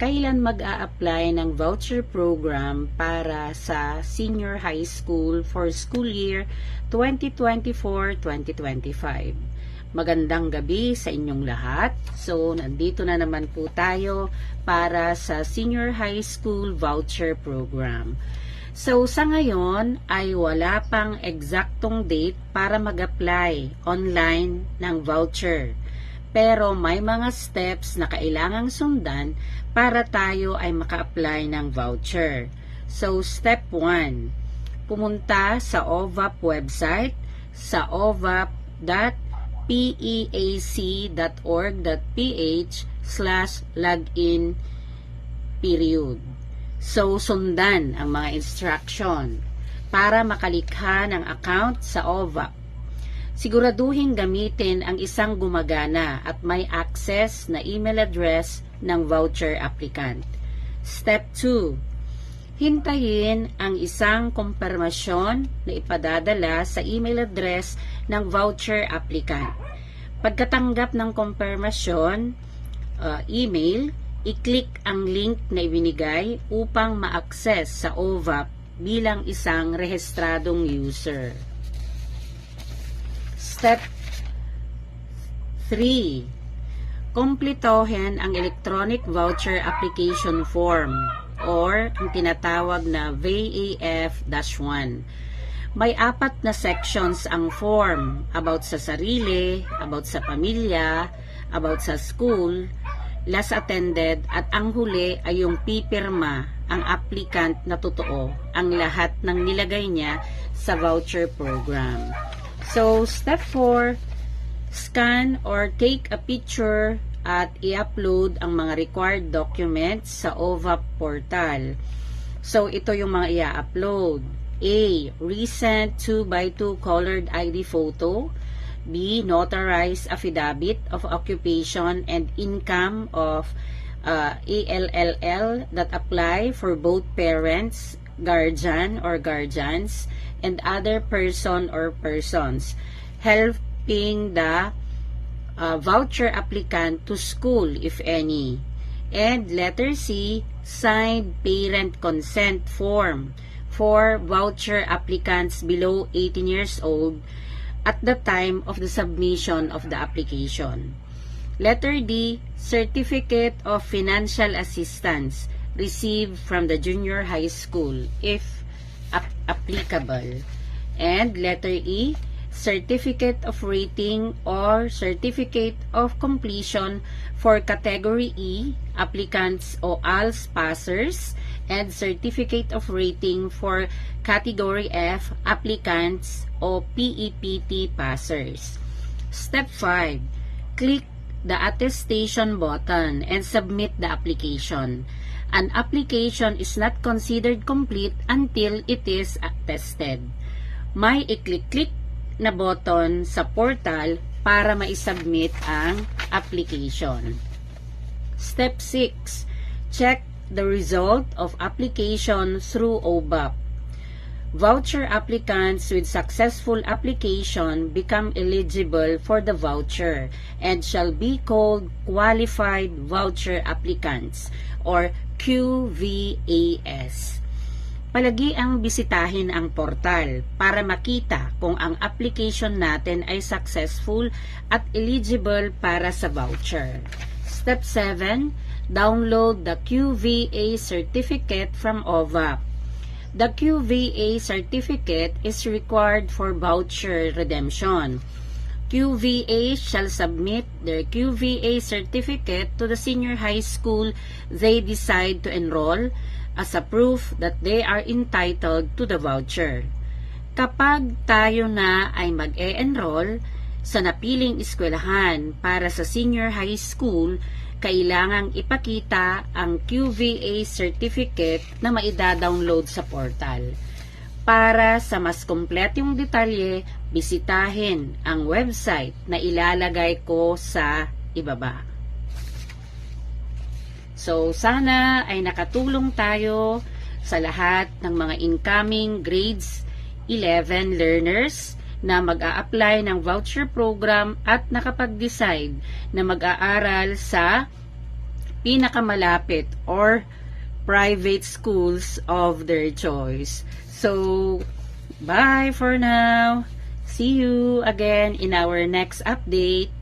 kailan mag-a-apply ng voucher program para sa senior high school for school year 2024-2025. Magandang gabi sa inyong lahat. So, nandito na naman po tayo para sa senior high school voucher program. So, sa ngayon ay wala pang eksaktong date para mag-apply online ng voucher pero may mga steps na kailangang sundan para tayo ay maka-apply ng voucher. So, step 1, pumunta sa OVAP website sa ovap.peac.org.ph slash login period. So, sundan ang mga instruction para makalikha ng account sa OVAP. Siguraduhin gamitin ang isang gumagana at may access na email address ng voucher applicant. Step 2. Hintayin ang isang kumpirmasyon na ipadadala sa email address ng voucher applicant. Pagkatanggap ng kumpirmasyon uh, email, i-click ang link na ibinigay upang ma-access sa OVAP bilang isang rehistradong user. Step 3. Kompletohin ang electronic voucher application form or ang tinatawag na VAF-1. May apat na sections ang form about sa sarili, about sa pamilya, about sa school, last attended at ang huli ay yung pipirma ang applicant na totoo ang lahat ng nilagay niya sa voucher program. So, step 4, scan or take a picture at i-upload ang mga required documents sa OVAP portal. So, ito yung mga i-upload. A. Recent 2x2 colored ID photo. B. Notarized affidavit of occupation and income of uh, ALLL that apply for both parents, guardian or guardians, and other person or persons, helping the uh, voucher applicant to school, if any. And letter C, signed parent consent form for voucher applicants below 18 years old at the time of the submission of the application. Letter D, Certificate of Financial Assistance received from the junior high school, if ap- applicable. And letter E, Certificate of Rating or Certificate of Completion for Category E, applicants o ALS passers, and Certificate of Rating for Category F, applicants o PEPT passers. Step 5. Click the attestation button and submit the application. An application is not considered complete until it is attested. May i-click-click na button sa portal para ma-submit ang application. Step 6. Check the result of application through OBAP. Voucher applicants with successful application become eligible for the voucher and shall be called qualified voucher applicants or QVAS. Palagi ang bisitahin ang portal para makita kung ang application natin ay successful at eligible para sa voucher. Step 7. Download the QVA certificate from OVAP. The QVA certificate is required for voucher redemption. QVA shall submit their QVA certificate to the senior high school they decide to enroll as a proof that they are entitled to the voucher. Kapag tayo na ay mag-e-enroll sa napiling eskwelahan para sa senior high school, kailangang ipakita ang QVA certificate na maida-download sa portal. Para sa mas kompletong detalye, bisitahin ang website na ilalagay ko sa ibaba. So, sana ay nakatulong tayo sa lahat ng mga incoming grades 11 learners na mag-a-apply ng voucher program at nakapag-decide na mag-aaral sa pinakamalapit or private schools of their choice. So, bye for now. See you again in our next update.